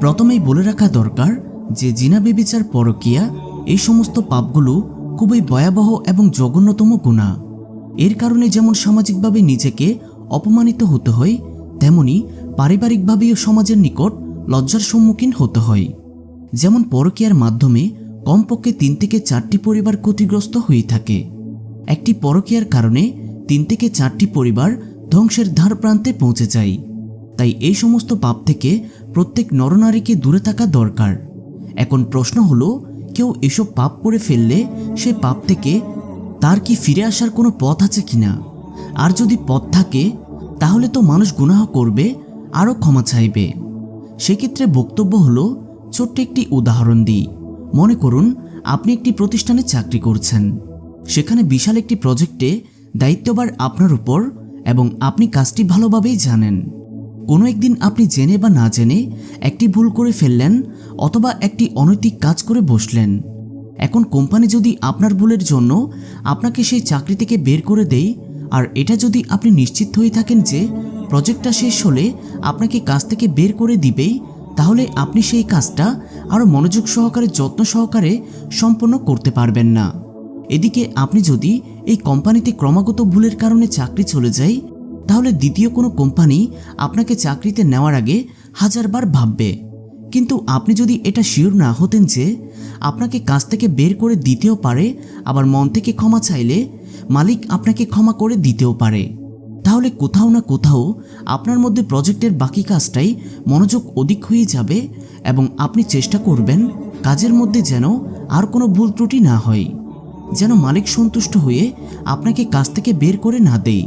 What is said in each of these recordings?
প্রথমেই বলে রাখা দরকার যে জিনা বেবিচার পরকিয়া, এই সমস্ত পাপগুলো খুবই ভয়াবহ এবং জঘন্যতম গুণা। এর কারণে যেমন সামাজিকভাবে নিজেকে অপমানিত হতে হয়, তেমনি পারিবারিকভাবেও সমাজের নিকট লজ্জার সম্মুখীন হতে হয়। যেমন পরকীয়ার মাধ্যমে কমপক্ষে তিন থেকে চারটি পরিবার ক্ষতিগ্রস্ত হয়ে থাকে। একটি পরকীয়ার কারণে তিন থেকে চারটি পরিবার ধ্বংসের ধার প্রান্তে পৌঁছে যায়। তাই এই সমস্ত পাপ থেকে প্রত্যেক নরনারীকে দূরে থাকা দরকার। এখন প্রশ্ন হলো, কেউ এসব পাপ করে ফেললে সে পাপ থেকে তার কি ফিরে আসার কোনো পথ আছে কিনা? আর যদি পথ থাকে, তাহলে তো মানুষ গুনাহ করবে, আরও ক্ষমা চাইবে। সেক্ষেত্রে বক্তব্য হলো, ছোট্ট একটি উদাহরণ দিই। মনে করুন, আপনি একটি প্রতিষ্ঠানে চাকরি করছেন। সেখানে বিশাল একটি প্রজেক্টে দায়িত্ববার আপনার উপর এবং আপনি কাজটি ভালোভাবেই জানেন। কোনো একদিন আপনি জেনে বা না জেনে একটি ভুল করে ফেললেন অথবা একটি অনৈতিক কাজ করে বসলেন। এখন কোম্পানি যদি আপনার ভুলের জন্য আপনাকে সেই চাকরি থেকে বের করে দেয়, আর এটা যদি আপনি নিশ্চিত হয়ে থাকেন যে প্রজেক্টটা শেষ হলে আপনাকে কাজ থেকে বের করে দিবেই তাহলে আপনি সেই কাজটা আরও মনোযোগ সহকারে, যত্ন সহকারে সম্পন্ন করতে পারবেন না। এদিকে আপনি যদি এই কোম্পানিতে ক্রমাগত ভুলের কারণে চাকরি চলে যায় তাহলে দ্বিতীয় কোনো কোম্পানি আপনাকে চাকরিতে নেওয়ার আগে হাজারবার ভাববে। কিন্তু আপনি যদি এটা শিওর না হতেন যে আপনাকে কাজ থেকে বের করে দিতেও পারে, আবার মন থেকে ক্ষমা চাইলে মালিক আপনাকে ক্ষমা করে দিতেও পারে। তাহলে কোথাও না কোথাও আপনার মধ্যে প্রজেক্টের বাকি কাজটাই মনোযোগ অধিক হয়ে যাবে এবং আপনি চেষ্টা করবেন কাজের মধ্যে যেন আর কোনো ভুল ত্রুটি না হয়। যেন মালিক সন্তুষ্ট হয়ে আপনাকে কাজ থেকে বের করে না দেয়।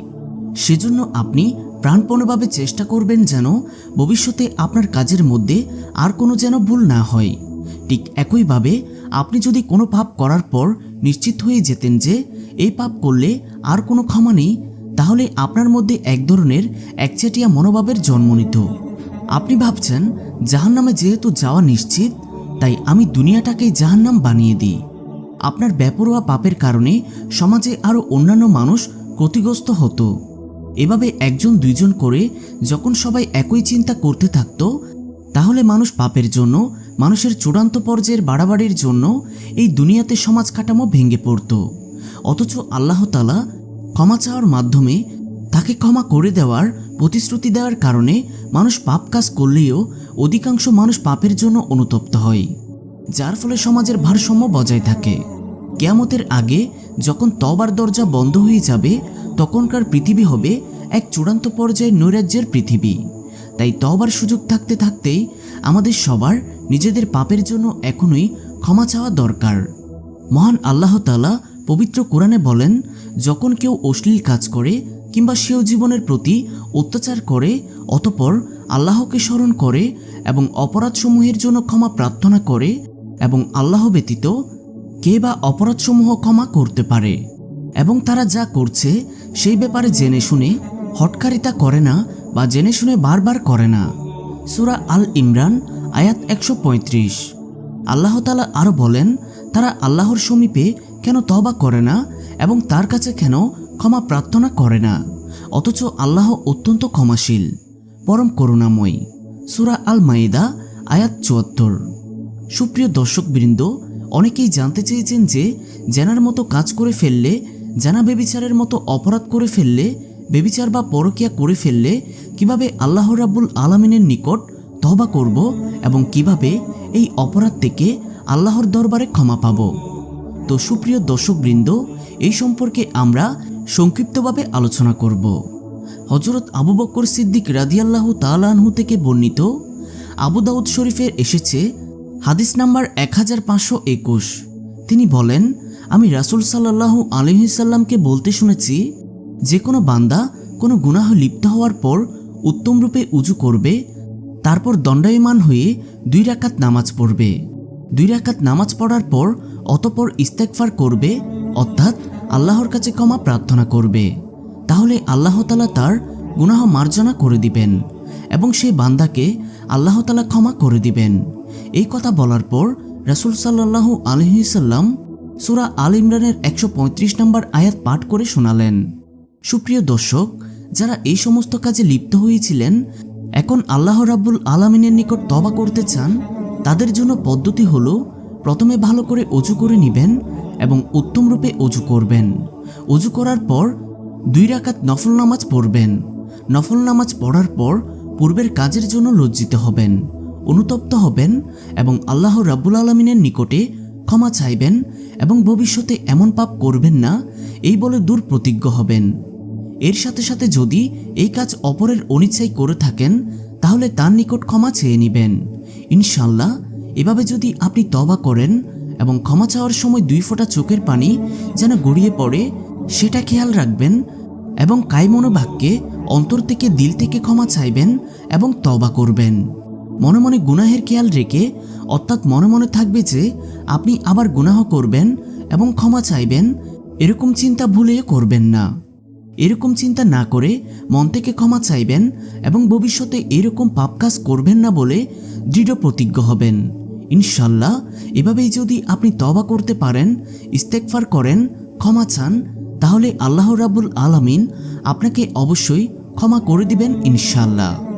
সেজন্য আপনি প্রাণপণভাবে চেষ্টা করবেন যেন ভবিষ্যতে আপনার কাজের মধ্যে আর কোনো যেন ভুল না হয়। ঠিক একইভাবে আপনি যদি কোনো পাপ করার পর নিশ্চিত হয়ে যেতেন যে এই পাপ করলে আর কোনো ক্ষমা নেই, তাহলে আপনার মধ্যে এক ধরনের একচেটিয়া মনোভাবের জন্ম নিত। আপনি ভাবছেন, জাহান্নামে যেহেতু যাওয়া নিশ্চিত, তাই আমি দুনিয়াটাকেই জাহান্নাম বানিয়ে দিই। আপনার বেপরোয়া পাপের কারণে সমাজে আরও অন্যান্য মানুষ ক্ষতিগ্রস্ত হতো। এভাবে একজন দুইজন করে যখন সবাই একই চিন্তা করতে থাকত, তাহলে মানুষ পাপের জন্য, মানুষের চূড়ান্ত পর্যায়ের বাড়াবাড়ির জন্য এই দুনিয়াতে সমাজ কাঠামো ভেঙে পড়ত। অথচ আল্লাহ তালা ক্ষমা চাওয়ার মাধ্যমে তাকে ক্ষমা করে দেওয়ার, প্রতিশ্রুতি দেওয়ার কারণে মানুষ পাপ কাজ করলেও অধিকাংশ মানুষ পাপের জন্য অনুতপ্ত হয়, যার ফলে সমাজের ভারসাম্য বজায় থাকে। কেয়ামতের আগে যখন তবার দরজা বন্ধ হয়ে যাবে তখনকার পৃথিবী হবে এক চূড়ান্ত পর্যায়ের নৈরাজ্যের পৃথিবী। তাই তবার সুযোগ থাকতে থাকতেই আমাদের সবার নিজেদের পাপের জন্য এখনই ক্ষমা চাওয়া দরকার। মহান আল্লাহ তালা পবিত্র কোরআনে বলেন, যখন কেউ অশ্লীল কাজ করে কিংবা সেও জীবনের প্রতি অত্যাচার করে, অতপর আল্লাহকে স্মরণ করে এবং অপরাধসমূহের জন্য ক্ষমা প্রার্থনা করে এবং আল্লাহ ব্যতীত কে বা অপরাধসমূহ ক্ষমা করতে পারে এবং তারা যা করছে সেই ব্যাপারে জেনে শুনে হটকারিতা করে না বা জেনে শুনে বারবার করে না। সুরা আল ইমরান, আয়াত একশো পঁয়ত্রিশ। আল্লাহ তালা আরও বলেন, তারা আল্লাহর সমীপে কেন তবা করে না এবং তার কাছে কেন ক্ষমা প্রার্থনা করে না? অথচ আল্লাহ অত্যন্ত ক্ষমাশীল, পরম করুণাময়ী। সুরা আল মাইদা, আয়াত চুয়াত্তর। সুপ্রিয় দর্শকবৃন্দ, অনেকেই জানতে চেয়েছেন যে, জেনার মতো কাজ করে ফেললে জানা বেবিচারের মতো অপরাধ করে ফেললে, বেবিচার বা পরকিয়া করে ফেললে কীভাবে আল্লাহ রাব্বুল আলমিনের নিকট তহবা করব এবং কীভাবে এই অপরাধ থেকে আল্লাহর দরবারে ক্ষমা পাব? তো সুপ্রিয় দর্শকবৃন্দ, এই সম্পর্কে আমরা সংক্ষিপ্তভাবে আলোচনা করব। হজরত আবু বক্কর সিদ্দিক রাদিয়াল্লাহু তালানহু থেকে বর্ণিত, আবু দাউদ শরীফের এসেছে হাদিস নাম্বার এক হাজার পাঁচশো একুশ। তিনি বলেন আমি রাসুল সাল্লাহু আলহিসাল্লামকে বলতে শুনেছি, যে কোনো বান্দা কোনো গুনাহ লিপ্ত হওয়ার পর উত্তম রূপে উজু করবে, তারপর দণ্ডায়মান হয়ে দুই রাকাত নামাজ পড়বে। দুই রাকাত নামাজ পড়ার পর অতপর ইস্তেকফার করবে, অর্থাৎ আল্লাহর কাছে ক্ষমা প্রার্থনা করবে। তাহলে আল্লাহ তালা তার গুনাহ মার্জনা করে দিবেন এবং সেই বান্দাকে আল্লাহ তালা ক্ষমা করে দিবেন। এই কথা বলার পর রাসুল সাল্লাহু আলহিসাল্লাম সুরা আল ইমরানের একশো পঁয়ত্রিশ নম্বর আয়াত পাঠ করে শোনালেন। সুপ্রিয় দর্শক, যারা এই সমস্ত কাজে লিপ্ত হয়েছিলেন, এখন আল্লাহ রাব্বুল আলামিনের নিকট তবা করতে চান, তাদের জন্য পদ্ধতি হলো, প্রথমে ভালো করে অজু করে নেবেন এবং উত্তম রূপে অজু করবেন। অজু করার পর দুই রাকাত নফল নামাজ পড়বেন। নফল নামাজ পড়ার পর পূর্বের কাজের জন্য লজ্জিত হবেন, অনুতপ্ত হবেন এবং আল্লাহ রাব্বুল আলমিনের নিকটে ক্ষমা চাইবেন এবং ভবিষ্যতে এমন পাপ করবেন না, এই বলে দূর প্রতিজ্ঞ হবেন। এর সাথে সাথে যদি এই কাজ অপরের অনিচ্ছাই করে থাকেন, তাহলে তার নিকট ক্ষমা চেয়ে নেবেন। ইনশাল্লাহ এভাবে যদি আপনি তবা করেন এবং ক্ষমা চাওয়ার সময় দুই ফোঁটা চোখের পানি যেন গড়িয়ে পড়ে, সেটা খেয়াল রাখবেন এবং কায়মনোবাক্যে অন্তর থেকে দিল থেকে ক্ষমা চাইবেন এবং তবা করবেন। মনে মনে গুনাহের খেয়াল রেখে, অর্থাৎ মনে মনে থাকবে যে, আপনি আবার গুনাহ করবেন এবং ক্ষমা চাইবেন, এরকম চিন্তা ভুলে করবেন না। এরকম চিন্তা না করে মন থেকে ক্ষমা চাইবেন এবং ভবিষ্যতে এরকম পাপ কাজ করবেন না বলে দৃঢ় প্রতিজ্ঞ হবেন। ইনশাল্লাহ এভাবেই যদি আপনি তবা করতে পারেন ইস্তেকফার করেন, ক্ষমা চান, তাহলে আল্লাহ রাবুল আলামিন আপনাকে অবশ্যই ক্ষমা করে দিবেন ইনশাল্লাহ